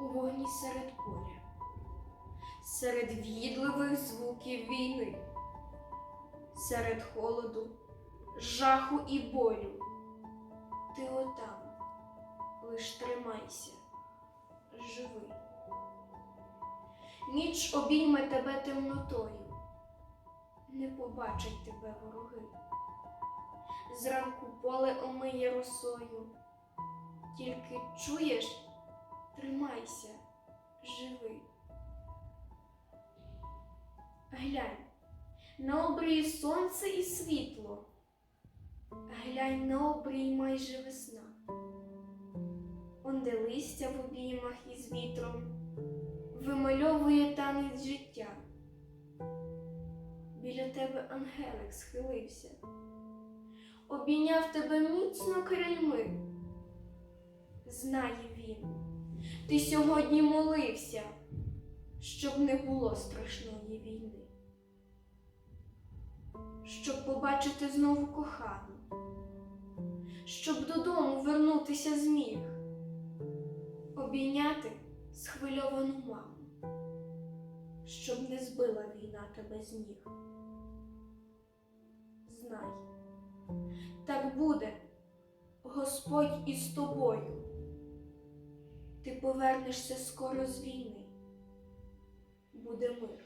вогні серед поля, серед в'їдливих звуків війни, серед холоду, жаху і болю. Ти отам, лиш тримайся, живи. Ніч обійме тебе темнотою, не побачать тебе вороги. Зранку поле омиє росою, тільки чуєш, тримайся, живи. Глянь, на обрії сонце і світло, глянь на обрій майже весна. Онде листя в обіймах із вітром вимальовує танець життя. Біля тебе ангелик схилився, обійняв тебе міцно крильми. Знає він, ти сьогодні молився, щоб не було страшної війни, щоб побачити знову кохану, щоб додому вернутися зміг, обійняти схвильовану маму, щоб не збила війна тебе з ніг. Знай, так буде, Господь із тобою. Ти повернешся скоро з війни. Буде мир,